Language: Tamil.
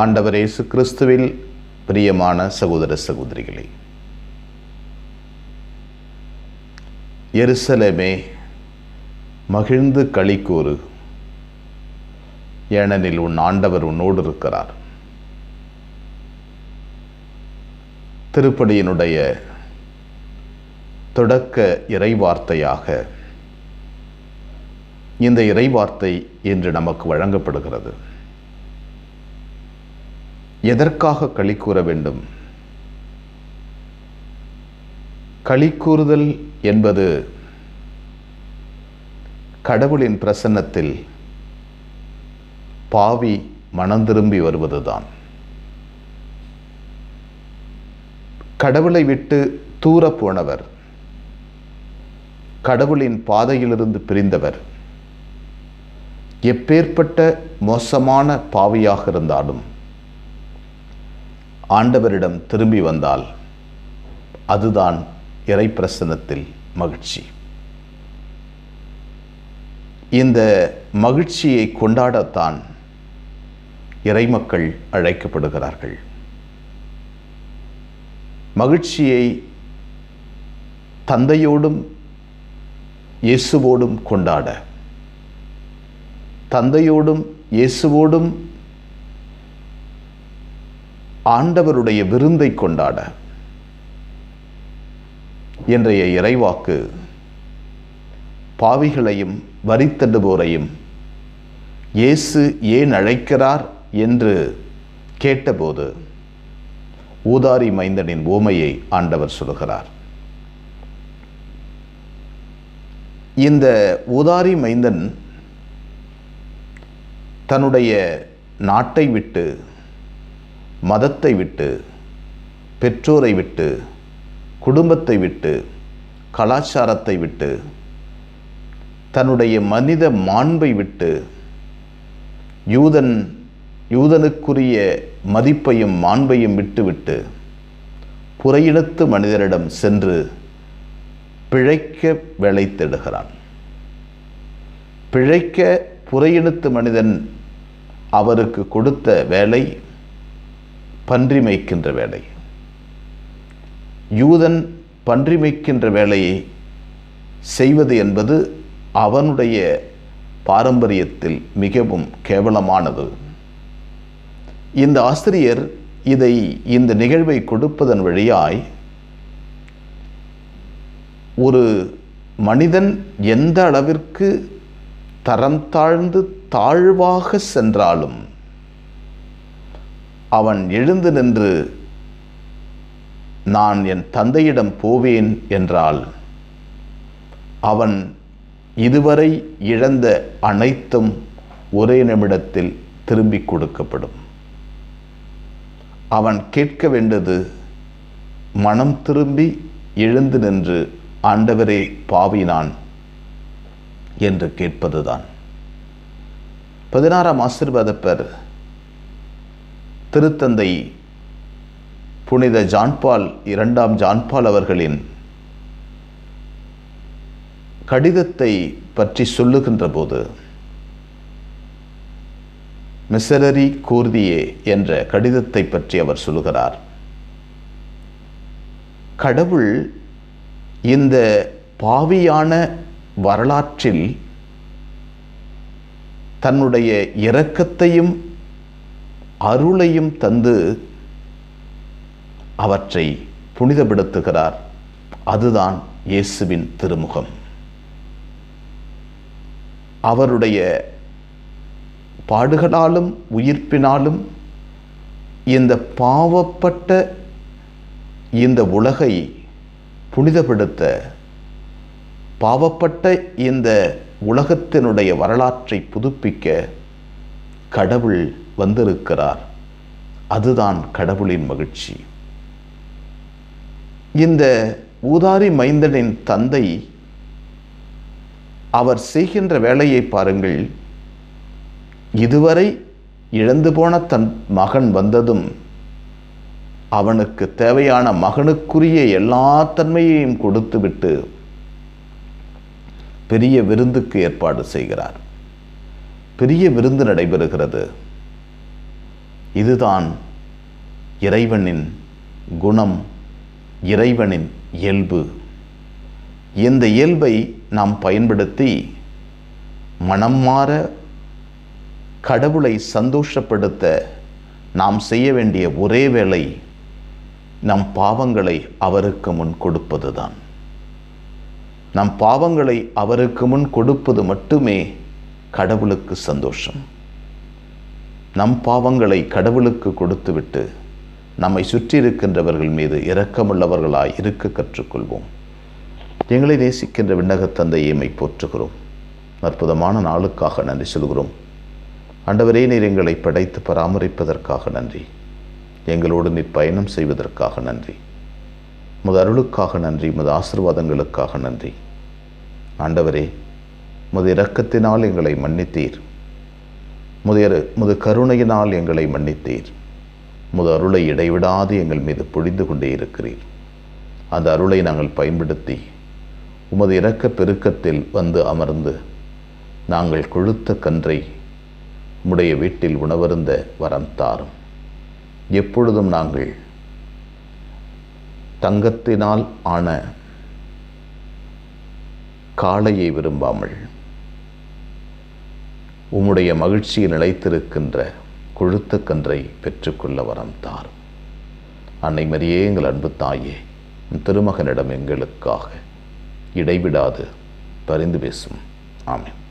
ஆண்டவர் இயேசு கிறிஸ்துவில் பிரியமான சகோதர சகோதரிகளே எருசலேமே மகிழ்ந்து களி கூறு. ஏனெனில் உன் ஆண்டவர் உன்னோடு இருக்கிறார். திருப்படியினுடைய தொடக்க இறைவார்த்தையாக இந்த இறைவார்த்தை இன்று நமக்கு வழங்கப்படுகிறது. எதற்காக களி கூற வேண்டும்? களி கூறுதல் என்பது கடவுளின் பிரசன்னத்தில் பாவி மனந்திரும்பி வருவதுதான். கடவுளை விட்டு தூர போனவர் கடவுளின் பாதையிலிருந்து பிரிந்தவர் எப்பேற்பட்ட மோசமான பாவியாக இருந்தாலும் ஆண்டவரிடம் திரும்பி வந்தால் அதுதான் இறைப்பிரசனத்தில் மகிழ்ச்சி. இந்த மகிழ்ச்சியை கொண்டாடத்தான் இறைமக்கள் அழைக்கப்படுகிறார்கள். மகிழ்ச்சியை தந்தையோடும் இயேசுவோடும் கொண்டாட தந்தையோடும் இயேசுவோடும் ஆண்டவருடைய விருந்தை கொண்டாட இன்றைய இறைவாக்கு பாவிகளையும் வரித்தண்டுபோரையும் இயேசு ஏன் அழைக்கிறார் என்று கேட்டபோது ஊதாரி மைந்தனின் ஓமையை ஆண்டவர் சொல்கிறார். இந்த ஊதாரி மைந்தன் தன்னுடைய நாட்டை விட்டு மதத்தை விட்டு பெற்றோரை விட்டு குடும்பத்தை விட்டு கலாச்சாரத்தை விட்டு தன்னுடைய மனித மாண்பை விட்டு யூதன் யூதனுக்குரிய மதிப்பையும் மாண்பையும் விட்டுவிட்டு புறையிடத்து மனிதரிடம் சென்று பிழைக்க வேலைத்திடுகிறான் பிழைக்க புறையிடத்து மனிதன் அவருக்கு கொடுத்த வேலை பன்றி மேய்க்கின்ற வேலை. யூதன் பன்றி மேய்க்கின்ற வேலையை செய்வது என்பது அவனுடைய பாரம்பரியத்தில் மிகவும் கேவலமானது. இந்த ஆசிரியர் இதை இந்த நிகழ்வை கொடுப்பதன் வழியாய் ஒரு மனிதன் எந்த அளவிற்கு தரம் தாழ்ந்து தாழ்வாக சென்றாலும் அவன் எழுந்து நின்று நான் என் தந்தையிடம் போவேன் என்றால் அவன் இதுவரை இழந்த அனைத்தும் ஒரே நிமிடத்தில் திரும்பி கொடுக்கப்படும். அவன் கேட்க வேண்டது மனம் திரும்பி எழுந்து நின்று ஆண்டவரே பாவினான் என்று கேட்பதுதான். பதினாறாம் ஆசிர்வாதப்பர் திருத்தந்தை புனித ஜான்பால் இரண்டாம் ஜான்பால் அவர்களின் கடிதத்தை பற்றி சொல்லுகின்ற போது மிசரரி கூர்தியே என்ற கடிதத்தை பற்றி அவர் சொல்லுகிறார். கடவுள் இந்த பாவியான வரலாற்றில் தன்னுடைய இரக்கத்தையும் அருளையும் தந்து அவற்றை புனிதப்படுத்துகிறார். அதுதான் இயேசுவின் திருமுகம். அவருடைய பாடுகளாலும் உயிர்ப்பினாலும் இந்த பாவப்பட்ட இந்த உலகை புனிதப்படுத்த பாவப்பட்ட இந்த உலகத்தினுடைய வரலாற்றை புதுப்பிக்க கடவுள் வந்திருக்கிறார். அதுதான் கடவுளின் மகிழ்ச்சி. இந்த ஊதாரி மைந்தனின் தந்தை அவர் செய்கின்ற வேலையை பாருங்கள். இதுவரை இழந்து போன தன் மகன் வந்ததும் அவனுக்கு தேவையான மகனுக்குரிய எல்லா தன்மையையும் கொடுத்துவிட்டு பெரிய விருந்துக்கு ஏற்பாடு செய்கிறார். பெரிய விருந்து நடைபெறுகிறது. இதுதான் இறைவனின் குணம் இறைவனின் இயல்பு. இந்த இயல்பை நாம் பயன்படுத்தி மனம் மாற கடவுளை சந்தோஷப்படுத்த நாம் செய்ய வேண்டிய ஒரே வேளை நம் பாவங்களை அவருக்கு முன் கொடுப்பதுதான். நம் பாவங்களை அவருக்கு முன் கொடுப்பது மட்டுமே கடவுளுக்கு சந்தோஷம். நம் பாவங்களை கடவுளுக்கு கொடுத்துவிட்டு நம்மை சுற்றி இருக்கின்றவர்கள் மீது இரக்கமுள்ளவர்களாய் இருக்க கற்றுக்கொள்வோம். எங்களை நேசிக்கின்ற விண்ணக தந்தையமை போற்றுகிறோம். அற்புதமான நாளுக்காக நன்றி சொல்கிறோம். ஆண்டவரே நீர் எங்களை படைத்து பராமரிப்பதற்காக நன்றி. எங்களோடு நீர் பயணம் செய்வதற்காக நன்றி. முத அருளுக்காக நன்றி முத ஆசிர்வாதங்களுக்காக நன்றி. ஆண்டவரே முது இரக்கத்தினால் எங்களை மன்னித்தீர். முதியரு முது கருணையினால் எங்களை மன்னித்தீர். முது அருளை இடைவிடாது எங்கள் மீது பொழிந்து கொண்டே இருக்கிறீர். அந்த அருளை நாங்கள் பயன்படுத்தி உமது இரக்க பெருக்கத்தில் வந்து அமர்ந்து நாங்கள் கொழுத்த கன்றை உம்முடைய வீட்டில் உணவருந்த வரம் தாரும். எப்பொழுதும் நாங்கள் தங்கத்தினால் ஆன காளையை விரும்பாமல் உம்முடைய மகிழ்ச்சியில் நிலைத்திருக்கின்ற கொழுத்த கன்றை பெற்றுக்கொள்ள வரம் தாரும் அன்னை மரியே எங்கள் அன்பு தாயே உம் திருமகனிடம் எங்களுக்காக இடைவிடாது பரிந்து பேசும். ஆமென்.